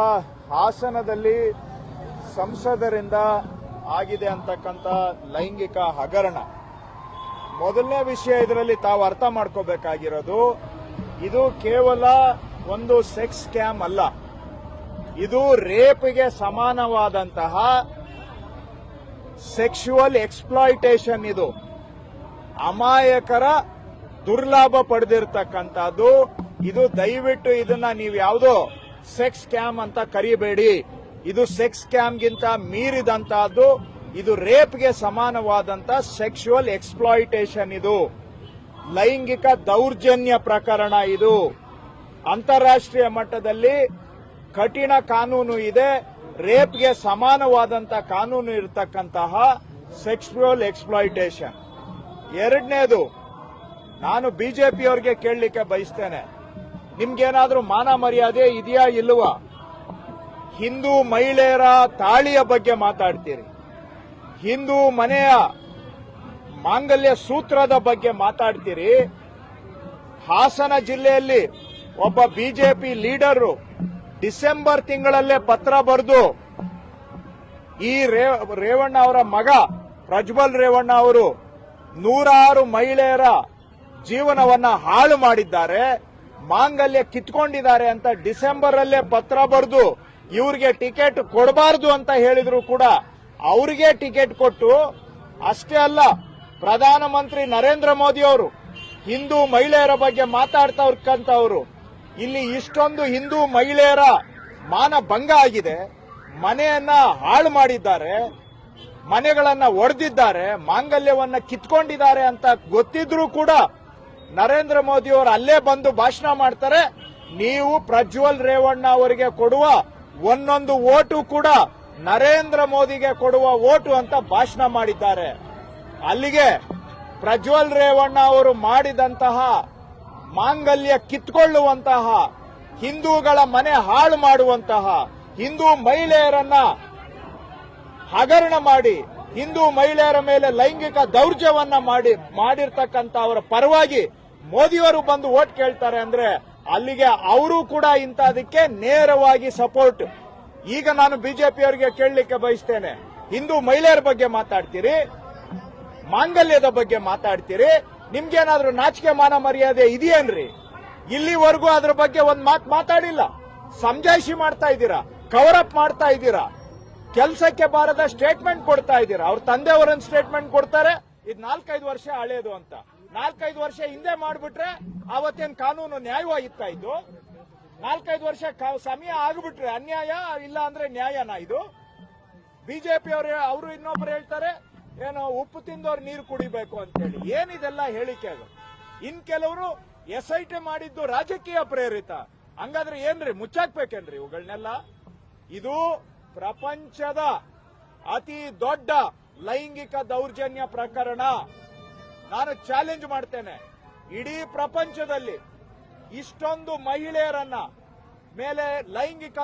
ಹಾಸನದಲ್ಲಿ ಸಂಸದರಿಂದ ಆಗಿದೆ ಅಂತಕ್ಕಂಥ ಲೈಂಗಿಕ ಹಗರಣ. ಮೊದಲನೇ ವಿಷಯ ಇದರಲ್ಲಿ ತಾವು ಅರ್ಥ ಮಾಡ್ಕೋಬೇಕಾಗಿರೋದು, ಇದು ಕೇವಲ ಒಂದು ಸೆಕ್ಸ್ ಸ್ಕ್ಯಾಮ್ ಅಲ್ಲ. ಇದು ರೇಪ್ಗೆ ಸಮಾನವಾದಂತಹ ಸೆಕ್ಷುವಲ್ ಎಕ್ಸ್ಪ್ಲಾಯಿಟೇಷನ್ ಇದು. ಅಮಾಯಕರ ದುರ್ಲಾಭ ಪಡೆದಿರ್ತಕ್ಕಂಥದ್ದು. ಇದು ದಯವಿಟ್ಟು ಇದನ್ನ ನೀವು ಯಾವುದೋ ಸೆಕ್ಸ್ ಸ್ಕ್ಯಾಮ್ ಅಂತ ಕರಿಬೇಡಿ. ಇದು ಸೆಕ್ಸ್ ಸ್ಕ್ಯಾಮ್ಗಿಂತ ಮೀರಿದಂತಹದ್ದು ಇದು ರೇಪ್ಗೆ ಸಮಾನವಾದಂತ ಸೆಕ್ಷುವಲ್ ಎಕ್ಸ್ಪ್ಲಾಯಿಟೇಷನ್ ಇದು. ಲೈಂಗಿಕ ದೌರ್ಜನ್ಯ ಪ್ರಕರಣ ಇದು. ಅಂತಾರಾಷ್ಟ್ರೀಯ ಮಟ್ಟದಲ್ಲಿ ಕಠಿಣ ಕಾನೂನು ಇದೆ. ರೇಪ್ಗೆ ಸಮಾನವಾದಂತ ಕಾನೂನು ಇರತಕ್ಕಂತಹ ಸೆಕ್ಸುವಲ್ ಎಕ್ಸ್ಪ್ಲಾಯಿಟೇಷನ್. ಎರಡನೇದು, ನಾನು ಬಿಜೆಪಿಯವರಿಗೆ ಕೇಳಲಿಕ್ಕೆ ಬಯಸ್ತೇನೆ. ನಿಮ್ಗೇನಾದ್ರೂ ಮಾನ ಮರ್ಯಾದೆ ಇದೆಯಾ ಇಲ್ವಾ ಹಿಂದೂ ಮಹಿಳೆಯರ ತಾಳಿಯ ಬಗ್ಗೆ ಮಾತಾಡ್ತೀರಿ. ಹಿಂದೂ ಮನೆಯ ಮಾಂಗಲ್ಯ ಸೂತ್ರದ ಬಗ್ಗೆ ಮಾತಾಡ್ತೀರಿ. ಹಾಸನ ಜಿಲ್ಲೆಯಲ್ಲಿ ಒಬ್ಬ ಬಿಜೆಪಿ ಲೀಡರು ಡಿಸೆಂಬರ್ ತಿಂಗಳಲ್ಲೇ ಪತ್ರ ಬರೆದು ಈ ರೇವಣ್ಣ ಅವರ ಮಗ ಪ್ರಜ್ವಲ್ ರೇವಣ್ಣ ಅವರು ನೂರಾರು ಮಹಿಳೆಯರ ಜೀವನವನ್ನ ಹಾಳು ಮಾಡಿದ್ದಾರೆ. ಮಾಂಗಲ್ಯ ಕಿತ್ಕೊಂಡಿದ್ದಾರೆ ಅಂತ ಡಿಸೆಂಬರ್ ಅಲ್ಲೇ ಪತ್ರ ಬರೆದು ಇವ್ರಿಗೆ ಟಿಕೆಟ್ ಕೊಡಬಾರದು ಅಂತ ಹೇಳಿದ್ರು ಕೂಡ ಅವ್ರಿಗೆ ಟಿಕೆಟ್ ಕೊಟ್ಟು ಅಷ್ಟೇ ಅಲ್ಲ, ಪ್ರಧಾನಮಂತ್ರಿ ನರೇಂದ್ರ ಮೋದಿ ಅವರು, ಹಿಂದೂ ಮಹಿಳೆಯರ ಬಗ್ಗೆ ಮಾತಾಡ್ತಕ್ಕಂಥವ್ರು ಇಲ್ಲಿ ಇಷ್ಟೊಂದು ಹಿಂದೂ ಮಹಿಳೆಯರ ಮಾನ ಭಂಗ ಆಗಿದೆ, ಮನೆಯನ್ನ ಹಾಳು ಮಾಡಿದ್ದಾರೆ, ಮನೆಗಳನ್ನ ಒಡೆದಿದ್ದಾರೆ, ಮಾಂಗಲ್ಯವನ್ನ ಕಿತ್ಕೊಂಡಿದ್ದಾರೆ ಅಂತ ಗೊತ್ತಿದ್ರೂ ಕೂಡ ನರೇಂದ್ರ ಮೋದಿ ಅವರು ಅಲ್ಲೇ ಬಂದು ಭಾಷಣ ಮಾಡ್ತಾರೆ. ನೀವು ಪ್ರಜ್ವಲ್ ರೇವಣ್ಣ ಅವರಿಗೆ ಕೊಡುವ ಒಂದೊಂದು ಓಟು ಕೂಡ ನರೇಂದ್ರ ಮೋದಿಗೆ ಕೊಡುವ ಓಟು ಅಂತ ಭಾಷಣ ಮಾಡಿದ್ದಾರೆ. ಅಲ್ಲಿಗೆ ಪ್ರಜ್ವಲ್ ರೇವಣ್ಣ ಅವರು ಮಾಡಿದಂತಹ ಮಾಂಗಲ್ಯ ಕಿತ್ಕೊಳ್ಳುವಂತಹ, ಹಿಂದೂಗಳ ಮನೆ ಹಾಳು ಮಾಡುವಂತಹ, ಹಿಂದೂ ಮಹಿಳೆಯರನ್ನ ಹಗರಣ ಮಾಡಿ, ಹಿಂದೂ ಮಹಿಳೆಯರ ಮೇಲೆ ಲೈಂಗಿಕ ದೌರ್ಜವನ್ನ ಮಾಡಿ, ಮಾಡಿರ್ತಕ್ಕಂಥ ಅವರ ಪರವಾಗಿ ಮೋದಿಯವರು ಬಂದು ಓಟ್ ಕೇಳ್ತಾರೆ ಅಂದ್ರೆ ಅಲ್ಲಿಗೆ ಅವರು ಕೂಡ ಇಂಥದಕ್ಕೆ ನೇರವಾಗಿ ಸಪೋರ್ಟ್. ಈಗ ನಾನು ಬಿಜೆಪಿಯವರಿಗೆ ಕೇಳಲಿಕ್ಕೆ ಬಯಸ್ತೇನೆ. ಹಿಂದೂ ಮಹಿಳೆಯರ ಬಗ್ಗೆ ಮಾತಾಡ್ತೀರಿ, ಮಾಂಗಲ್ಯದ ಬಗ್ಗೆ ಮಾತಾಡ್ತೀರಿ, ನಿಮ್ಗೇನಾದ್ರೂ ನಾಚಿಕೆ ಮಾನ ಮರ್ಯಾದೆ ಇದೆಯೇನ್ರಿ? ಇಲ್ಲಿವರೆಗೂ ಅದ್ರ ಬಗ್ಗೆ ಒಂದ್ ಮಾತು ಮಾತಾಡಿಲ್ಲ. ಸಮಜಾಯಿಷಿ ಮಾಡ್ತಾ ಇದ್ದೀರಾ? ಕವರ್ ಅಪ್ ಮಾಡ್ತಾ ಇದ್ದೀರಾ? ಕೆಲಸಕ್ಕೆ ಬಾರದ ಸ್ಟೇಟ್ಮೆಂಟ್ ಕೊಡ್ತಾ ಇದ್ದೀರಾ? ಅವ್ರ ತಂದೆಯವರನ್ನ ಸ್ಟೇಟ್ಮೆಂಟ್ ಕೊಡ್ತಾರೆ, ಇದು ನಾಲ್ಕೈದು ವರ್ಷ ಹಳೆಯದು ಅಂತ. ನಾಲ್ಕೈದು ವರ್ಷ ಹಿಂದೆ ಮಾಡಿಬಿಟ್ರೆ ಅವತ್ತೇನ್ ಕಾನೂನು ನ್ಯಾಯವಾಗಿತ್ತಾ ಇದ್ದು ನಾಲ್ಕೈದು ವರ್ಷ ಸಮಯ ಆಗ್ಬಿಟ್ರೆ ಅನ್ಯಾಯ, ಇಲ್ಲ ಅಂದ್ರೆ ನ್ಯಾಯನಾ ಇದು? ಬಿಜೆಪಿ ಅವರು ಅವರು ಇನ್ನೊಬ್ರು ಹೇಳ್ತಾರೆ, ಏನೋ ಉಪ್ಪು ತಿಂದವ್ರು ನೀರು ಕುಡಿಬೇಕು ಅಂತ ಹೇಳಿ ಏನಿದೆಲ್ಲ ಹೇಳಿಕೆ ಅದು? ಇನ್ ಕೆಲವರು ಎಸ್ ಐ ಟಿ ಮಾಡಿದ್ದು ರಾಜಕೀಯ ಪ್ರೇರಿತ. ಹಂಗಾದ್ರೆ ಏನ್ರಿ, ಮುಚ್ಚಾಕ್ಬೇಕೇನ್ರಿ ಇವುಗಳನ್ನೆಲ್ಲ ಇದು ಪ್ರಪಂಚದ ಅತಿ ದೊಡ್ಡ ಲೈಂಗಿಕ ದೌರ್ಜನ್ಯ ಪ್ರಕರಣ. ನಾನು ಚಾಲೆಂಜ್ ಮಾಡ್ತೇನೆ. ಇಡೀ ಪ್ರಪಂಚದಲ್ಲಿ ಇಷ್ಟೊಂದು ಮಹಿಳೆಯರನ್ನ ಮೇಲೆ ಲೈಂಗಿಕ